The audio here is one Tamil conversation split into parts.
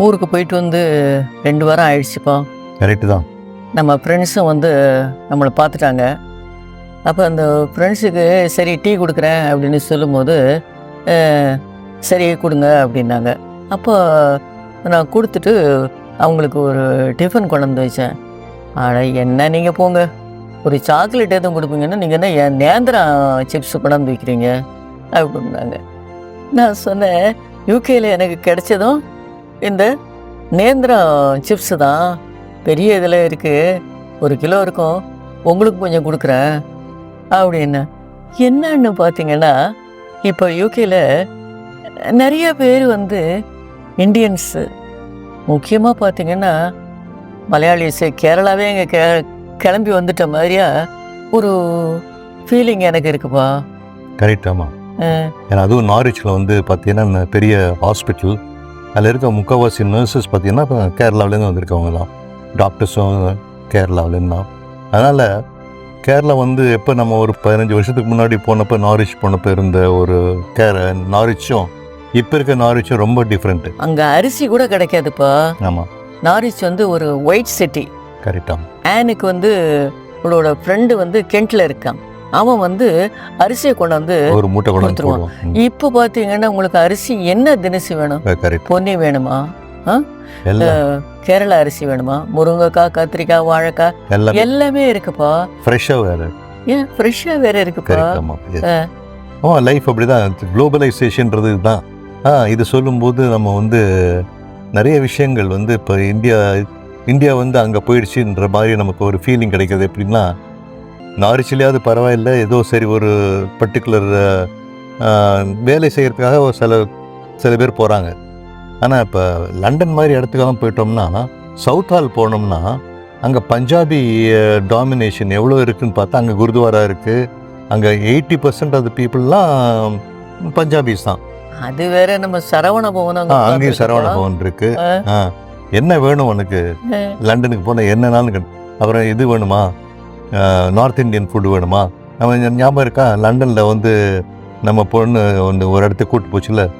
ஊருக்கு போயிட்டு வந்து ரெண்டு வாரம் ஆயிடுச்சுப்பா. கரெக்டு தான். நம்ம ஃப்ரெண்ட்ஸும் வந்து நம்மளை பார்த்துட்டாங்க. அப்போ அந்த ஃப்ரெண்ட்ஸுக்கு சரி டீ கொடுக்குறேன் அப்படின்னு சொல்லும்போது சரி கொடுங்க அப்படின்னாங்க. அப்போ நான் கொடுத்துட்டு அவங்களுக்கு ஒரு டிஃபன் கொண்டு வந்து வச்சேன். அட என்ன நீங்கள் போங்க? ஒரு சாக்லேட் எதுவும் கொடுப்பீங்கன்னா நீங்கள் என்ன என் நேந்திரம் சிப்ஸ் கொண்டாந்து வைக்கிறீங்க? அப்படின்னாங்க. நான் சொன்னேன் யூகேயில் எனக்கு கிடைச்சதும் இந்த நேந்திரம் சிப்ஸு தான் பெரிய இதில் இருக்குது ஒரு கிலோ இருக்கும். உங்களுக்கு கொஞ்சம் கொடுக்குறேன். அப்படின்னு. என்னன்னு பார்த்தீங்கன்னா இப்போ யூகேல நிறைய பேர் வந்து இந்தியன்ஸு முக்கியமாக பார்த்தீங்கன்னா மலையாளிஸு கேரளாவே இங்கே கே கிளம்பி வந்துட்ட மாதிரியா ஒரு ஃபீலிங் எனக்கு இருக்குப்பா. கரெக்ட் ஆமாம் ஏன்னா அதுவும் நாரிச்சில் வந்து பார்த்தீங்கன்னா பெரிய ஹாஸ்பிட்டல் அதில் இருக்க முக்கால்வாசி நர்சஸ் பார்த்தீங்கன்னா இப்போ கேரளாவிலேருந்து வந்திருக்கவங்க தான் டாக்டர்ஸும் கேரளாவிலேருந்து தான் அதனால் கேரளா வந்து எப்போ நம்ம ஒரு பதினஞ்சு வருஷத்துக்கு முன்னாடி போனப்போ நாரிச் போனப்போ இருந்த ஒரு கேர நாரிச்சும் இப்போ இருக்க நாரிச்சும் ரொம்ப டிஃப்ரெண்ட்டு அங்கே அரிசி கூட கிடைக்காதுப்பா. ஆமாம் நாரிச் வந்து ஒரு ஒயிட் சிட்டி கரெக்டாக ஆனுக்கு வந்து உங்களோட ஃப்ரெண்டு வந்து கெண்ட்டில் இருக்கான். அவன் வந்து அரிசியை கொண்டு வந்து ஒரு மூட்டை கொண்டு வந்து கொடுத்துருவான். போடுவோம் இப்போ பார்த்தீங்கன்னா உங்களுக்கு அரிசி என்ன தினசி வேணும்? பொன்னி வேணுமா? எல்லாம் கேரளா அரிசி வேணுமா? முருங்கைக்காய் கத்திரிக்காய் வாழைக்காய் எல்லாம் இருக்குப்பா. ஃப்ரெஷ்ஷாக வேறு. ஏன்? ஃப்ரெஷ்ஷாக வேற இருக்குப்பா. ஆ லைஃப் அப்படி தான் குளோபலைசேஷன்றது இதுதான். ஆ இது சொல்லும்போது நம்ம வந்து நிறைய விஷயங்கள் வந்து இப்போ இந்தியா இந்தியா வந்து அங்கே போயிடுச்சுன்ற மாதிரி நமக்கு ஒரு ஃபீலிங் கிடைக்குது எப்படின்னா நாரிச்சிலையாவது பரவாயில்ல. ஏதோ சரி ஒரு பர்டிகுலர் வேலை செய்கிறதுக்காக ஒரு சில சில பேர் போகிறாங்க ஆனால் இப்போ லண்டன் மாதிரி இடத்துக்கெல்லாம் போயிட்டோம்னா சவுத் ஹால் போனோம்னா அங்கே பஞ்சாபி டாமினேஷன் எவ்வளோ இருக்குன்னு பார்த்தா அங்கே குருத்வாரா இருக்குது அங்கே எயிட்டி பர்சன்ட் ஆஃப் த பீப்புளெலாம் பஞ்சாபிஸ் தான். அது வேற நம்ம சரவண பவன் அங்கேயும் சரவண பவன் இருக்கு. என்ன வேணும் உனக்கு. லண்டனுக்கு போனால் என்னன்னாலும் அப்புறம் இது வேணுமா? நார்த் இந்தியன் ஃபுட் வேணுமா? ஞா- ஞாபகம் இருக்கா? லண்டனில் வந்து நம்ம பொண்ணு ஒன்று ஒரு இடத்துக்கு கூட்டு போச்சுல.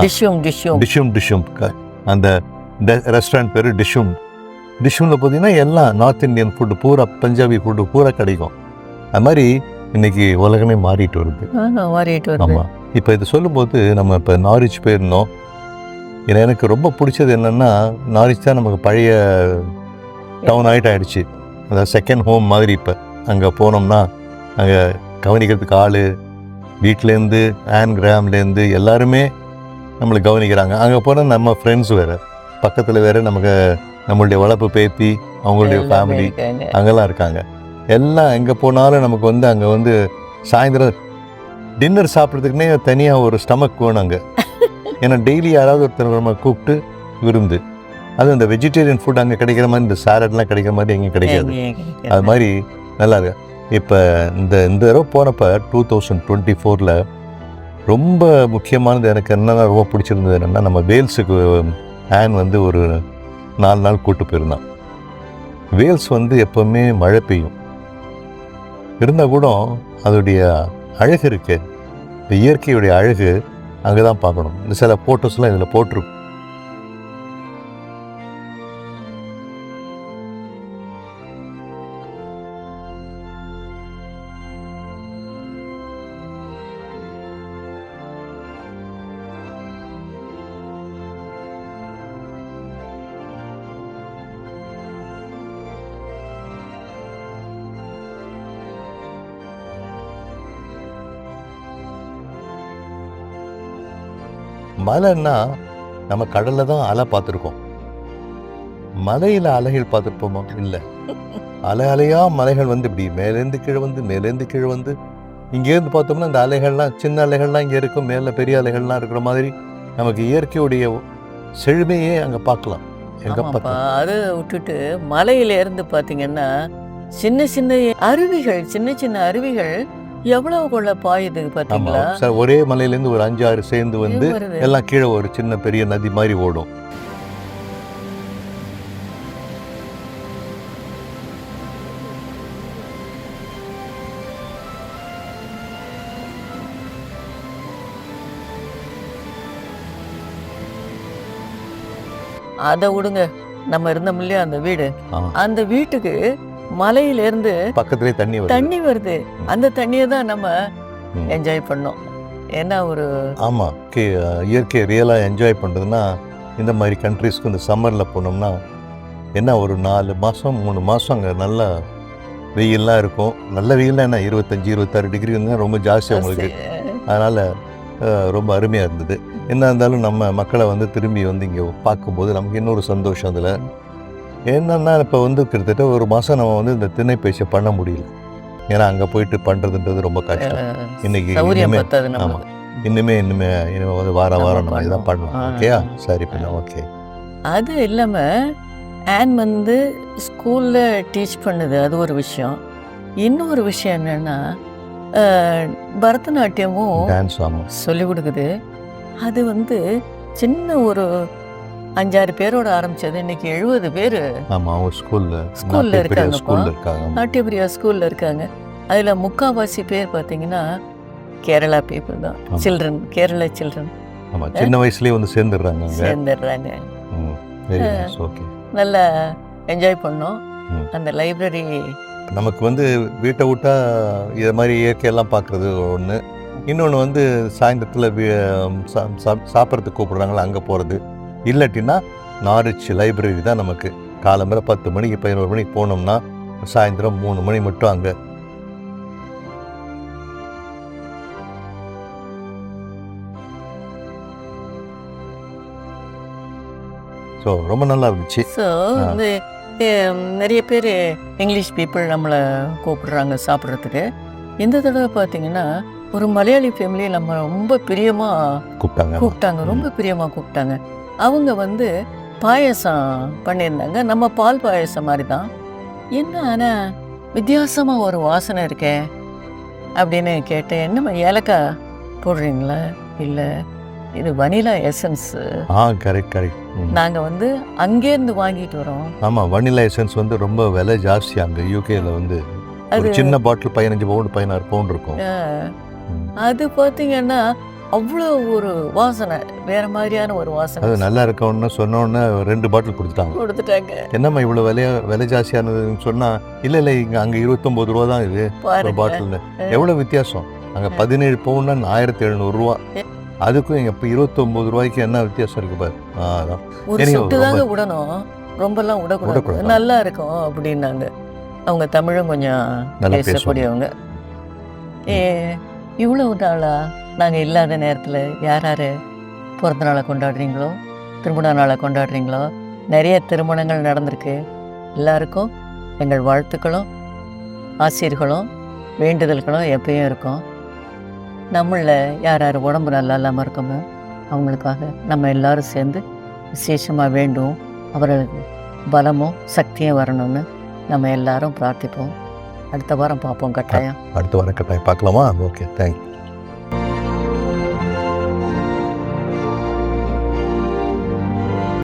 டிஷ்யூம் டிஷ்யூம் டிஷ்யூம் டிஷ்யூம் அந்த ரெஸ்டாரண்ட் பேர் டிஷ்யூம் டிஷ்யூமில் பார்த்தீங்கன்னா எல்லாம் நார்த் இந்தியன் ஃபுட்டு பூரா பஞ்சாபி ஃபுட்டு பூரா கிடைக்கும். அது மாதிரி இன்னைக்கு உலகமே மாறிட்டு வருது. மாறிட்டு வருது. ஆமாம் இப்போ இது சொல்லும்போது நம்ம இப்போ நாரிச் போயிருந்தோம். எனக்கு ரொம்ப பிடிச்சது என்னென்னா நாரிச் தான் நமக்கு பழைய டவுன் ஆகிட்டு ஆயிடுச்சு அதாவது செகண்ட் ஹோம் மாதிரி இப்போ அங்கே போனோம்னா அங்கே கவனிக்கிறதுக்கு ஆள் வீட்டிலேருந்து ஆன் கிராம்லேருந்து எல்லாருமே நம்மளை கவனிக்கிறாங்க. அங்கே போனால் நம்ம ஃப்ரெண்ட்ஸ் வேறு. பக்கத்தில் வேறு நமக்கு நம்மளுடைய வளர்ப்பு பேத்தி அவங்களுடைய ஃபேமிலி. அங்கெல்லாம் இருக்காங்க. எல்லாம் எங்கே போனாலும் நமக்கு வந்து அங்கே வந்து சாயந்தரம் டின்னர் சாப்பிட்றதுக்குனே தனியாக ஒரு ஸ்டமக் வேணும் அங்கே. ஏன்னா டெய்லி யாராவது ஒருத்தர் நம்ம கூப்பிட்டு விருந்து. அது இந்த வெஜிடேரியன் ஃபுட் அங்கே கிடைக்கிற மாதிரி இந்த சாலட்லாம் கிடைக்கிற மாதிரி எங்கேயும் கிடைக்காது. அது மாதிரி நல்லா இருக்கு. இப்போ இந்த இந்த தடவை போனப்போ டூ தௌசண்ட் டுவெண்ட்டி ஃபோரில் ரொம்ப முக்கியமானது எனக்கு என்னென்ன ரொம்ப பிடிச்சிருந்தது என்னென்னா நம்ம வேல்ஸுக்கு ஆன் வந்து ஒரு நாலு நாள் கூட்டு போயிருந்தான். வேல்ஸ் வந்து எப்போவுமே மழை பெய்யும். இருந்தால் கூட அதோடைய அழகு இருக்கு இந்த இயற்கையுடைய அழகு அங்கே தான் பார்க்கணும். இந்த சில ஃபோட்டோஸ்லாம் இதில் போட்டிருக்கும். மலைன்னா நம்ம கடல்ல தான் அலை பார்த்துருக்கோம். மலையில அலைகள் பார்த்துருப்போமா? இல்லை. அலை அலையா மலைகள் வந்து இப்படி மேலேருந்து கீழே வந்து மேலேருந்து கீழே வந்து இங்கேருந்து பார்த்தோம்னா இந்த அலைகள்லாம் சின்ன அலைகள்லாம் இங்கே இருக்கும் மேலே பெரிய அலைகள்லாம் இருக்கிற மாதிரி நமக்கு இயற்கையுடைய செழுமையே அங்கே பார்க்கலாம். அதை விட்டுட்டு மலையில இருந்து பாத்தீங்கன்னா சின்ன சின்ன அருவிகள் சின்ன சின்ன அருவிகள் எவ்வளவு கொள்ள பாயுது ஆமாம் பாத்தீங்களா சார் ஒரே மலையிலேருந்து ஒரு அஞ்சு ஆறு சேர்ந்து வந்து. எல்லாம் கீழே ஒரு சின்ன பெரிய நதி மாதிரி ஓடும் அதை விடுங்க நம்ம இருந்தோம் இல்லையா அந்த வீடு. அந்த வீட்டுக்கு மலையிலேருந்து பக்கத்துலேயே தண்ணி வருது. தண்ணி வருது. அந்த தண்ணியை தான் நம்ம. என்ஜாய் பண்ணோம். ஏன்னா ஒரு ஆமாம் கே இயற்கையை ரியலாக என்ஜாய் பண்ணுறதுன்னா இந்த மாதிரி கண்ட்ரீஸ்க்கு இந்த சம்மரில் போனோம்னா என்ன ஒரு நாலு மாதம் மூணு மாதம் அங்கே நல்லா வெயில்லாம் இருக்கும். நல்ல வெயில்னா என்ன? இருபத்தஞ்சி இருபத்தாறு டிகிரி இருந்தால் ரொம்ப ஜாஸ்தி அவங்களுக்கு. அதனால் ரொம்ப அருமையாக இருந்தது. என்ன இருந்தாலும் நம்ம மக்களை வந்து திரும்பி வந்து இங்கே பார்க்கும்போது நமக்கு இன்னொரு சந்தோஷம் அதில். என்னன்னா இப்போ வந்து கிட்டத்தட்ட ஒரு மாதம் நம்ம வந்து இந்த திண்ணை பயிற்சியை பண்ண முடியல. ஏன்னா அங்கே போயிட்டு பண்ணுறதுன்றது ரொம்ப கஷ்டம். இன்னைக்கு இனிமே ஆமாம் நமக்கு இனிமே இனிமே வந்து வாரம் வாரம் நம்ம இதான். பண்ணலாம். ஓகேயா சரி பண்ண ஓகே. அது இல்லாமல் ஆன் வந்து ஸ்கூலில் டீச் பண்ணுது. அது ஒரு விஷயம். இன்னொரு விஷயம் என்னென்னா பரதநாட்டியமும் டான்ஸ் ஆமாம் சொல்லி கொடுக்குது. அது வந்து சின்ன ஒரு அஞ்சாறு பேரோட ஆரம்பிச்சது. இன்னைக்கு எழுபது பேர். ஆமாம் அவங்க ஸ்கூலில் ஸ்கூல்ல இருக்காங்க. நாட்டியபிரியா ஸ்கூலில் இருக்காங்க. அதில் முக்காவாசி பேர் பார்த்தீங்கன்னா கேரளா பீப்புள் தான். Children Kerala children. ஆமாம் சின்ன வயசுலேயே வந்து சேர்ந்துடுறாங்க சேர்ந்துடுறாங்க. நல்லா என்ஜாய் பண்ணோம். அந்த லைப்ரரி நமக்கு வந்து வீட்டை விட்டா இதை மாதிரி இயற்கையெல்லாம் பார்க்குறது ஒன்று இன்னொன்று வந்து சாயந்தரத்தில் சாப்பிட்றதுக்கு கூப்பிடுறாங்களா அங்கே போகிறது இல்லாட்டினா நாரிச் லைப்ரரி தான் நமக்கு. காலம்பரை பத்து மணிக்கு பதினோரு மணிக்கு போனோம்னா சாயந்தரம் மூணு மணி மட்டும் அங்கே. ஸோ ரொம்ப நல்லா இருந்துச்சு. ஸோ வந்து நிறைய பேர் இங்கிலீஷ் பீப்புள் நம்மளை கூப்பிடுறாங்க சாப்பிட்றதுக்கு. இந்த தடவை பார்த்தீங்கன்னா ஒரு மலையாளி ஃபேமிலி நம்ம ரொம்ப பிரியமாக கூப்பிட்டாங்க. கூப்பிட்டாங்க. ரொம்ப பிரியமாக கூப்பிட்டாங்க. அவங்க வந்து பாயசம் பண்ணியிருந்தாங்க. நம்ம பால் பாயசம் மாதிரி தான் என்ன ஆனால் வித்தியாசமாக ஒரு வாசனை இருக்கே அப்படின்னு கேட்டேன். என்னம்மா ஏலக்காய் போடுறீங்களா? இல்லை இது வனிலா எசன்ஸு. ஆ கரெக்ட் கரெக்ட். நாங்கள் வந்து அங்கேருந்து வாங்கிட்டு வரோம். ஆமாம் வனிலா எசன்ஸ் வந்து ரொம்ப விலை ஜாஸ்தி அங்கே யூகேல வந்து. ஒரு சின்ன பாட்டில் பதினஞ்சு பவுண்டு பதினாறு பவுண்ட் இருக்கும். அது பார்த்தீங்கன்னா அவ்வளோ ஒரு வாசனை வேற மாதிரியான ஒரு அது வாசனை நல்லா இருக்கணும்னு சொன்னோன்னே ரெண்டு பாட்டில் கொடுத்துட்டாங்க. கொடுத்துட்டாங்க. என்னம்மா இவ்வளோ விலையா விலை ஜாஸ்தியானதுன்னு சொன்னால் இல்லை இல்லை இங்கே அங்கே இருபத்தொம்போது ரூபா தான் இது ஒரு பாட்டில்னு எவ்வளோ வித்தியாசம்? அங்கே பதினேழு பவுன்னா ஆயிரத்தி எழுநூறுரூவா அதுக்கும் இங்கே இப்போ இருபத்தொம்போது ரூபாய்க்கு என்ன வித்தியாசம் இருக்கு பாரு? ஆ அதான். ஒரு சொட்டு தாங்க விடணும் ரொம்பலாம் விடக்கூடாது. நல்லா இருக்கும் அப்படின்னாங்க. அவங்க தமிழும் கொஞ்சம் நல்லா பேசக்கூடியவங்க. ஏ இவ்வளவு நாளா? நாங்கள் இல்லாத நேரத்தில் யார் யார் பிறந்த நாளை கொண்டாடுறீங்களோ திருமண நாளை கொண்டாடுறீங்களோ நிறைய திருமணங்கள் நடந்திருக்கு. எல்லாருக்கும் எங்கள் வாழ்த்துக்களும் ஆசிரியர்களும் வேண்டுதல்களும் எப்பயும் இருக்கும். நம்மளில் யார் யார் உடம்பு நல்லா இல்லாமல் இருக்கோமோ அவங்களுக்காக நம்ம எல்லாரும் சேர்ந்து விசேஷமாக வேண்டும். அவர்களுக்கு பலமும் சக்தியும் வரணும்னு நம்ம எல்லாரும் பிரார்த்திப்போம். அடுத்த வாரம் பார்ப்போம் கட்டாயம். அடுத்த வாரம் கட்டாயம் பார்க்கலாமா? Okay thank you.